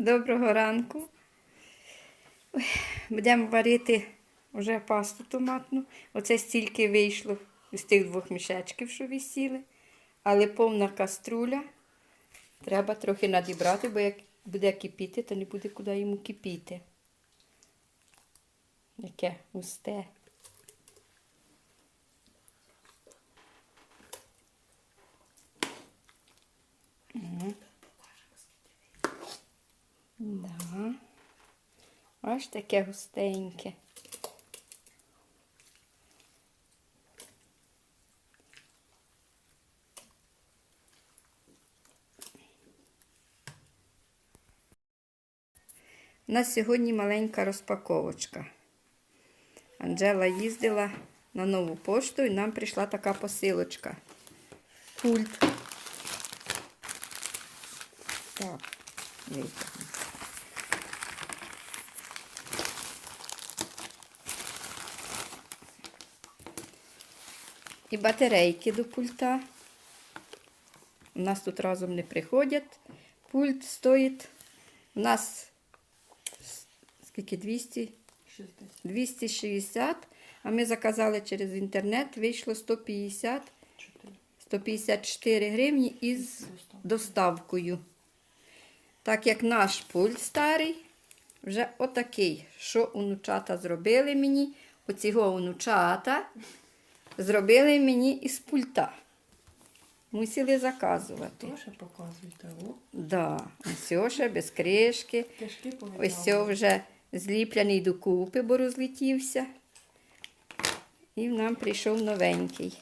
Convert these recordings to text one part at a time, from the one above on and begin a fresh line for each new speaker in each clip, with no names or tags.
Доброго ранку. Будемо варити вже пасту томатну. Оце стільки вийшло з тих двох мішечків, що висіли. Але повна каструля. Треба трохи надібрати, бо як буде кипіти, то не буде куди йому кипіти. Яке густе. Мгм. Да. Ось таке густеньке. У нас сьогодні маленька розпаковочка. Анжела їздила на нову пошту і нам прийшла така посилочка. Пульт. Так, витягну. І батарейки до пульта. У нас тут разом не приходять. Пульт стоїть. У нас скільки 200? 260, а ми заказали через інтернет, вийшло 150, 154 гривні із доставкою. Так як наш пульт старий, вже отакий, що онучата зробили мені, оцього онучата зробили мені із пульта. Мусили заказувати.
Тоже показуйте. О,
Да, ось ще без кришки. Ось це вже зліплений докупи, бо розлетівся. І нам прийшов новенький.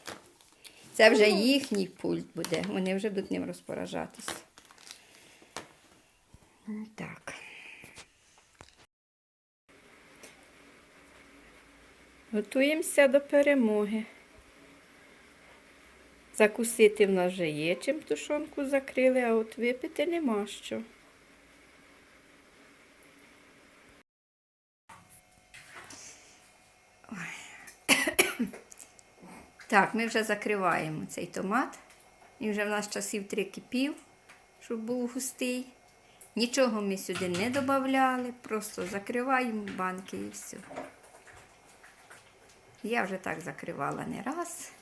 Це вже їхній пульт буде. Вони вже будуть ним розпоражатися. Так. Готуємося до перемоги. Закусити в нас вже є, чим тушонку закрили, а от випити нема що. Так, ми вже закриваємо цей томат. Він вже в нас часів три кипів, щоб був густий. Нічого ми сюди не додавали, просто закриваємо банки і все. Я вже так закривала не раз.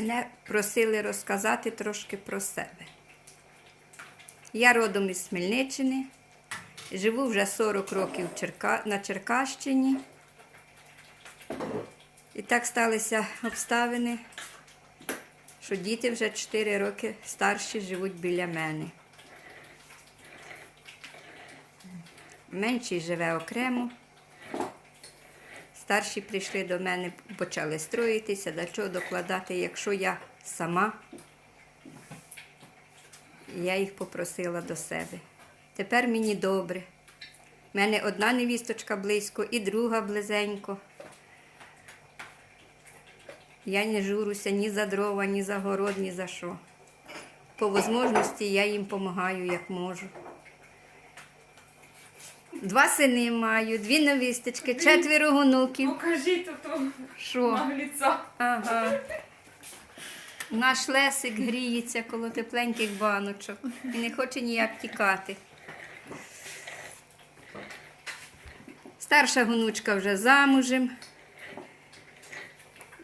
Мене просили розказати трошки про себе. Я родом із Хмельниччини, живу вже 40 років на Черкащині. І так сталися обставини, що діти вже 4 роки старші живуть біля мене. Менший живе окремо. Старші прийшли до мене, почали строїтися, до чого докладати, якщо я сама, я їх попросила до себе. Тепер мені добре. У мене одна невісточка близько і друга близенько. Я не журуся ні за дрова, ні за город, ні за що. По можливості я їм допомагаю, як можу. Два сини маю, дві невісточки, четверо онуків.
Покажіть ото
Що?
нагліця.
Ага. Наш лесик гріється коло тепленьких баночок і не хоче ніяк тікати. Старша гонучка вже замужем.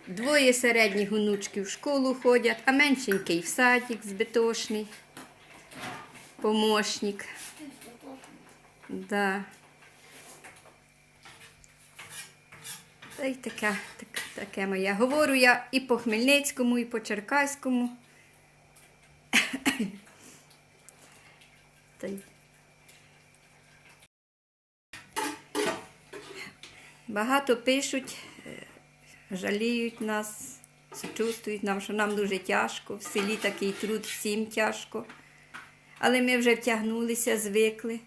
Двоє середніх гонучків в школу ходять, а меншенький в садик збитошний. Помощник. Да. Та й таке, так, таке моє. Говорю я і по Хмельницькому, і по Черкаському. Та й... Багато пишуть, е, жаліють нас, сочувствують нам, що нам дуже тяжко. В селі такий труд всім тяжко. Але ми вже втягнулися, звикли.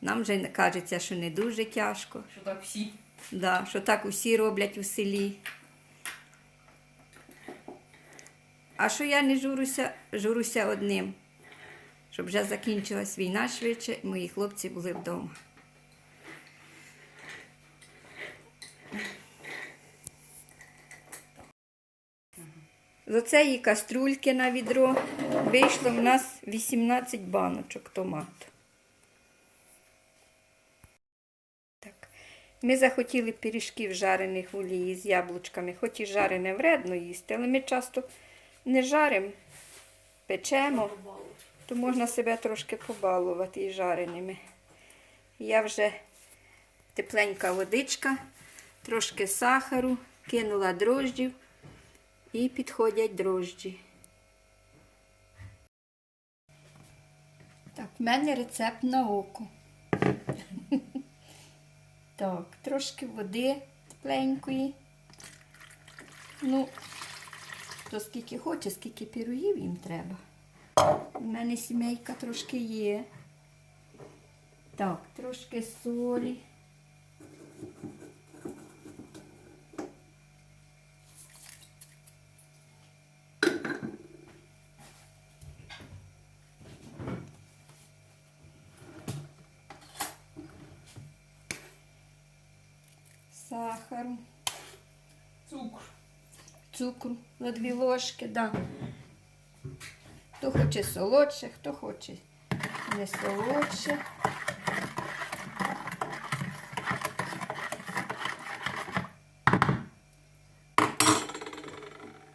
Нам вже кажеться, що не дуже тяжко.
Що так всі.
Да, що так усі роблять у селі. А що я не журуся, журуся одним, щоб вже закінчилась війна швидше, і мої хлопці були вдома. З оцеї каструльки на відро вийшло в нас 18 баночок томату. Так. Ми захотіли пиріжків жарених в олії з яблучками, хоч і жарене вредно їсти, але ми часто не жаримо, печемо, то можна себе трошки побалувати і жареними. Я вже тепленька водичка, трошки сахару, кинула дрожджів і підходять дрожджі. Так, в мене рецепт на око. Так, трошки води тепленької. Ну, то скільки хоче, скільки пірогів їм треба. У мене сімейка трошки є. Так, трошки солі. Сахару.
Цукор.
цукру на дві ложки, да. Хто хоче солодше, хто хоче не солодше.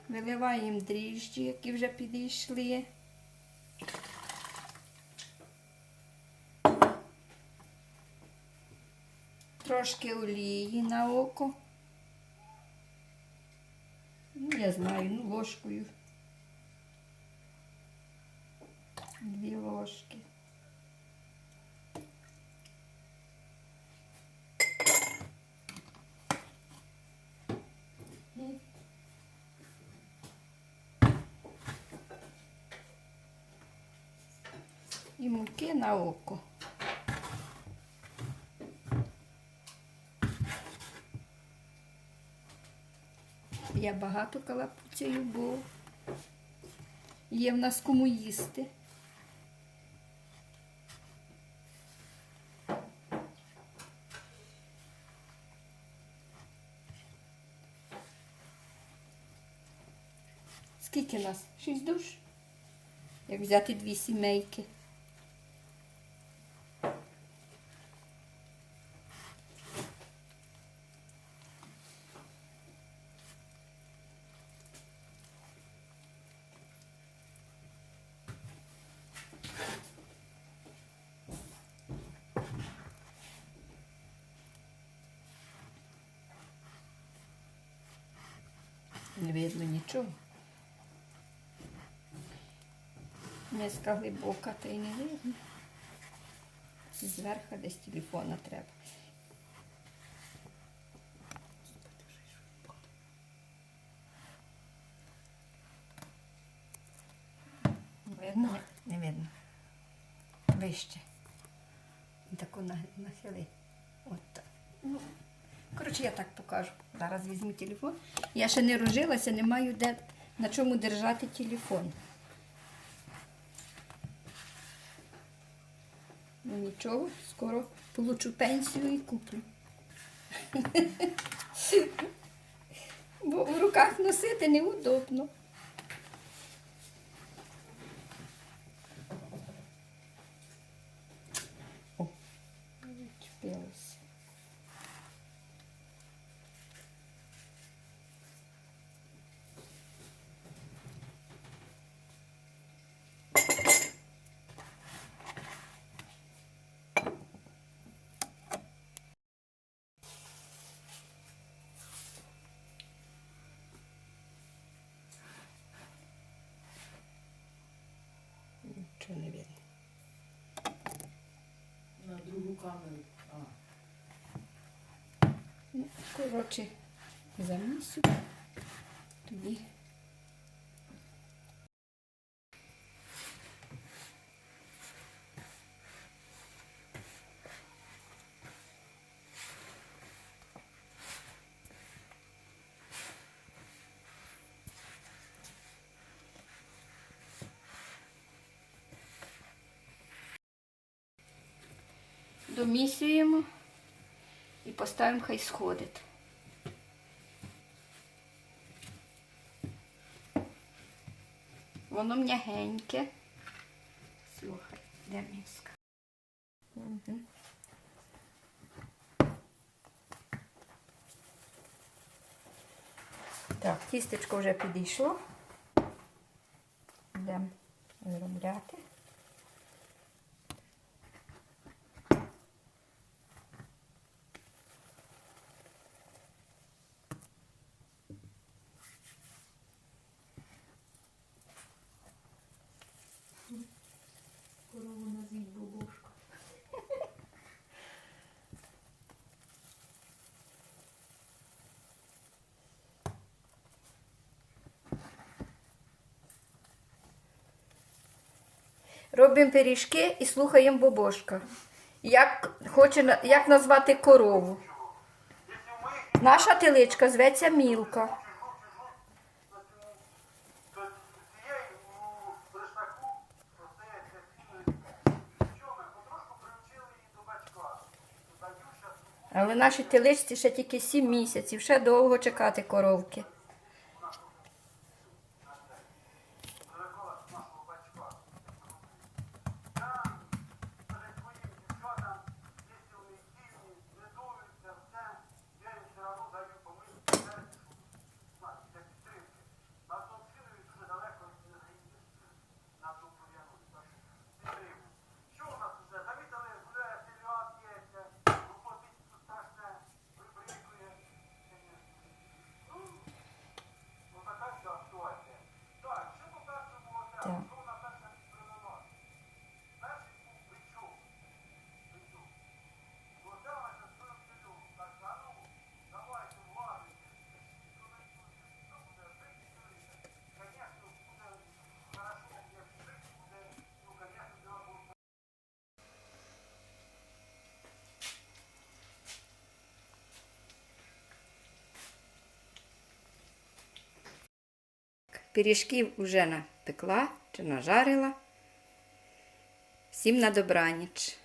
Виливаємо дріжджі, які вже підійшли. Трошки олії на око. Ну, я знаю, ну, ложкою. Дві ложки. І муки на око. Я багато калапуцею, бо є в нас кому їсти. Скільки нас? Шість душ? Як взяти дві сімейки. Не видно нічого. Миска глибока, та й не видно. Зверху десь телефона треба. Видно? Не видно. Вище. Таку нахили. От так. Коротше, я так покажу. Зараз візьму телефон. Я ще не рожилася, не маю де на чому держати телефон. Ну нічого, скоро получу пенсію і куплю. Бо в руках носити неудобно. О, відчепилося. Нічого не видно.
На камеру. А.
Ну. Тоді. Домісюємо і поставимо хай сходить. Воно м'ягеньке. Слухай, де миска? Угу. Так, тістечко вже підійшло. Йдемо виробляти. Робимо пиріжки і слухаємо бобошка. Як, хоче, як назвати корову? Наша теличка зветься Мілка. Але нашій теличці ще тільки 7 місяців, ще довго чекати коровки. Так. Пиріжків вже напекла чи нажарила. Всім на добраніч.